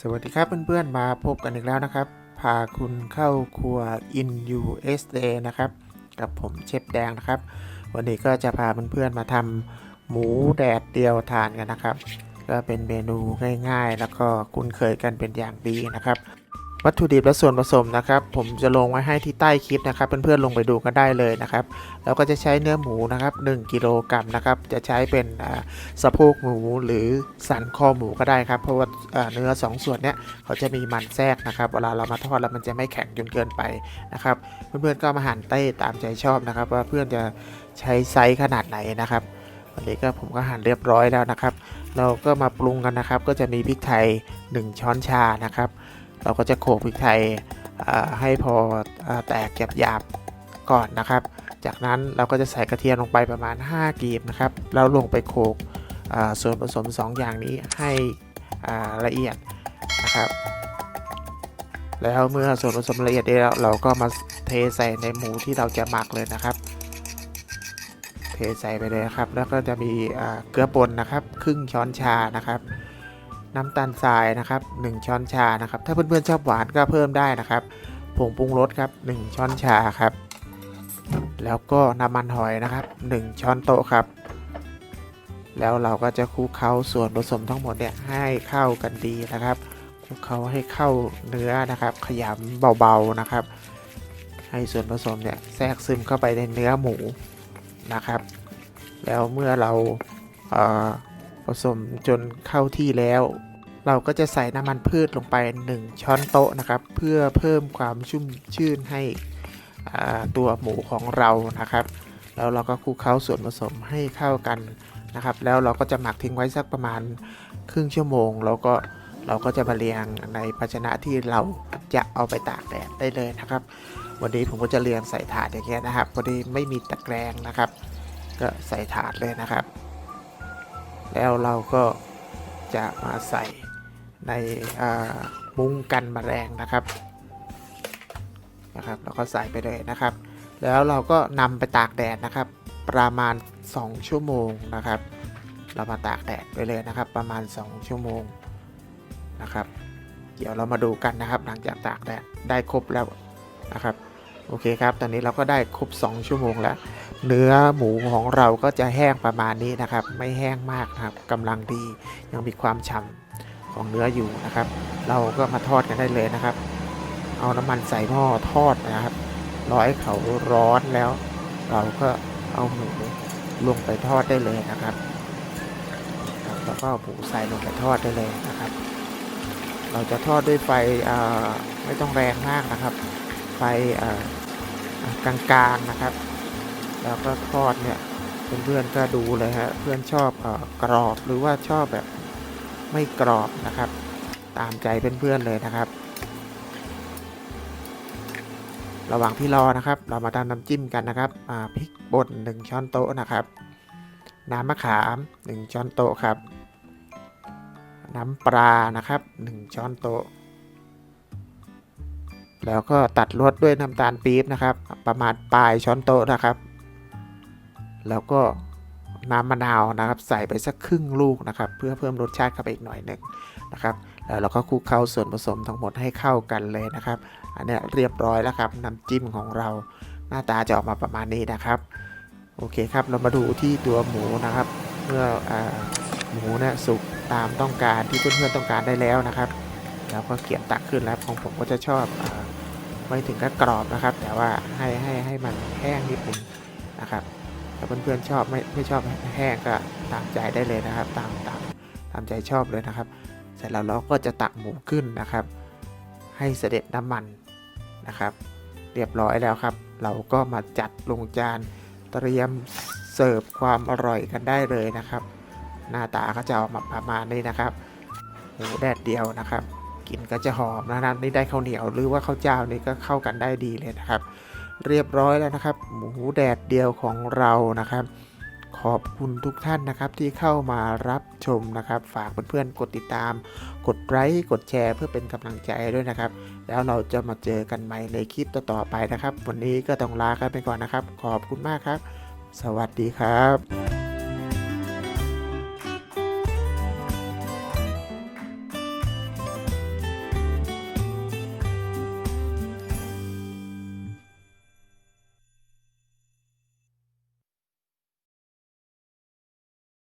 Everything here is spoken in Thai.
สวัสดีครับเพื่อนๆมาพบกันอีกแล้วนะครับ พาคุณเข้าครัว in USA นะครับ กับผมเชฟแดงนะครับ วันนี้ก็จะพาเพื่อนๆมาทำหมูแดดเดียวทานกันนะครับ ก็เป็นเมนูง่ายๆ แล้วก็คุ้นเคยกันเป็นอย่างดีนะครับ วัตถุดิบและส่วนผสมนะครับ ผมจะลงไว้ให้ที่ใต้คลิปนะครับเพื่อนๆลงไปดูกันได้เลยนะครับเราก็จะใช้เนื้อหมูนะครับ1กิโลกรัมนะครับจะใช้เป็นสะโพกหมูหรือสันคอหมูก็ได้ครับ เพราะว่าอ่าเนื้อ 2 ส่วนเนี้ยเขาจะมีมันแทรกนะครับ เวลาเรามาทอดแล้วมันจะไม่แข็งจนเกินไปนะครับเพื่อนๆก็มาหั่นเต้ตามใจชอบนะครับ ว่าเพื่อนจะใช้ไซส์ขนาดไหนนะครับวันนี้ก็ผมก็หั่นเรียบร้อยแล้วนะครับ เราก็มาปรุงกันนะครับ ก็จะมีพริกไทย 1 ช้อนชานะครับ เราก็จะโขลกพริกไทยให้พอแตกหยาบๆก่อนนะครับ จากนั้นเราก็จะใส่กระเทียมลงไปประมาณ 5กีบนะครับแล้วลงไปโขลกส่วนผสม 2 อย่างนี้ให้ละเอียดนะครับ แล้วเมื่อส่วนผสมละเอียดได้แล้วเราก็มาเทใส่ในหมูที่เราจะหมักเลยนะครับ เทใส่ไปเลยครับ แล้วก็จะมีเกลือป่นนะครับ ครึ่งช้อนชานะครับ น้ำตาลทรายนะครับ 1 ช้อนชานะครับ ถ้าเพื่อนๆชอบหวานก็เพิ่มได้นะครับ ผงปรุงรสครับ 1 ช้อนชาครับ แล้วก็น้ำมันหอยนะครับ 1 ช้อนโต๊ะครับ แล้วเราก็จะคลุกเคล้าส่วนผสมทั้งหมดเนี่ยให้เข้ากันดีนะครับคลุกเคล้าให้เข้าเนื้อนะครับ ขยำเบาๆนะครับ ให้ส่วนผสมเนี่ยแทรกซึมเข้าไปในเนื้อหมูนะครับ แล้วเมื่อเราผสมจนเข้าที่แล้ว เราก็จะใส่น้ำมันพืชลงไป 1 ช้อนโต๊ะนะครับ เพื่อเพิ่มความชุ่มชื่นให้ตัวหมูของเรานะครับ แล้วเราก็คลุกเคล้าส่วนผสมให้เข้ากันนะครับ แล้วเราก็จะหมักทิ้งไว้สักประมาณครึ่งชั่วโมง แล้วก็เราก็จะมาเรียงในภาชนะที่เราจะเอาไปตากแดดได้เลยนะครับ วันนี้ผมก็จะเรียงใส่ถาดอย่างเงี้ยนะครับพอดีไม่มีตะแกรงนะครับ ก็ใส่ถาดเลยนะครับ แล้วเราก็จะมาใส่ ในมุ้งกันแมลงนะครับนะครับแล้วก็ใส่ไปเลยนะครับ แล้วเราก็นำไปตากแดดนะครับ ประมาณ 2 ชั่วโมงนะครับ เรามาตากแดดไปเลยนะครับ ประมาณ 2 ชั่วโมงนะครับ เดี๋ยวเรามาดูกันนะครับ หลังจากตากแดดได้ครบแล้วนะครับโอเคครับ ตอนนี้เราก็ได้ครบ 2 ชั่วโมงแล้ว เนื้อหมูของเราก็จะแห้งประมาณนี้นะครับ ไม่แห้งมากนะครับกำลังดียังมีความฉ่ำ ของเนื้ออยู่นะครับ เราก็มาทอดกันได้เลยนะครับ เอาน้ำมันใส่หม้อทอดนะครับรอให้เขาร้อนแล้ว เราก็เอาหมูลงไปทอดได้เลยนะครับแล้วก็เอาหมูใส่ลงไปทอดได้เลยนะครับ เราจะทอดด้วยไฟไม่ต้องแรงมากนะครับ ไฟกลางๆนะครับ แล้วก็ทอดเนี่ยเพื่อนๆก็ดูเลยฮะเพื่อนชอบอกรอบหรือว่าชอบแบบ ไม่กรอบนะครับ ตามใจเพื่อนๆเลยนะครับ ระหว่างที่รอนะครับ เรามาทำน้ำจิ้มกันนะครับพริกป่น1 ช้อนโต๊ะนะครับ น้ำมะขาม 1 ช้อนโต๊ะครับ น้ำปลานะครับ 1 ช้อนโต๊ะแล้วก็ตัดรสด้วยน้ำตาลปี๊บนะครับ ประมาณปลายช้อนโต๊ะนะครับ แล้วก็ น้ำมะนาวนะครับ ใส่ไปสักครึ่งลูกนะครับ เพื่อเพิ่มรสชาติเข้าไปอีกหน่อยหนึ่งนะครับแล้วเราก็คลุกเคล้าส่วนผสมทั้งหมดให้เข้ากันเลยนะครับ อันนี้เรียบร้อยแล้วครับน้ำจิ้มของเราหน้าตาจะออกมาประมาณนี้นะครับโอเคครับเรามาดูที่ตัวหมูนะครับ เมื่ออหมูเนี่ยสุกตามต้องการที่เพื่อนๆต้องการได้แล้วนะครับเราก็เกี่ยมตักขึ้นแล้วของผมก็จะชอบอไม่ถึงกับกรอบนะครับ แต่ว่าให้ให้ให้มันแห้งนิดนึงนะครับ ถ้าเพื่อนๆชอบไม่ไม่ชอบแห้งก็ตามใจได้เลยนะครับ ตามตามตามใจชอบเลยนะครับ เสร็จแล้วเราก็จะตักหมูขึ้นนะครับ ให้เสด็จน้ำมันนะครับ เรียบร้อยแล้วครับ เราก็มาจัดลงจานเตรียมเสิร์ฟความอร่อยกันได้เลยนะครับ หน้าตาก็จะออกมาประมาณนี้นะครับหมูแดดเดียวนะครับกลิ่นก็จะหอมนะนะนี่ได้ข้าวเหนียวหรือว่าข้าวเจ้านี่ก็เข้ากันได้ดีเลยนะครับ เรียบร้อยแล้วนะครับหมูแดดเดียวของเรานะครับ ขอบคุณทุกท่านนะครับที่เข้ามารับชมนะครับ ฝากเพื่อนๆกดติดตาม กดไลค์กดแชร์เพื่อเป็นกำลังใจด้วยนะครับ แล้วเราจะมาเจอกันใหม่ในคลิปต่อๆไปนะครับ วันนี้ก็ต้องลากันไปก่อนนะครับ ขอบคุณมากครับ สวัสดีครับ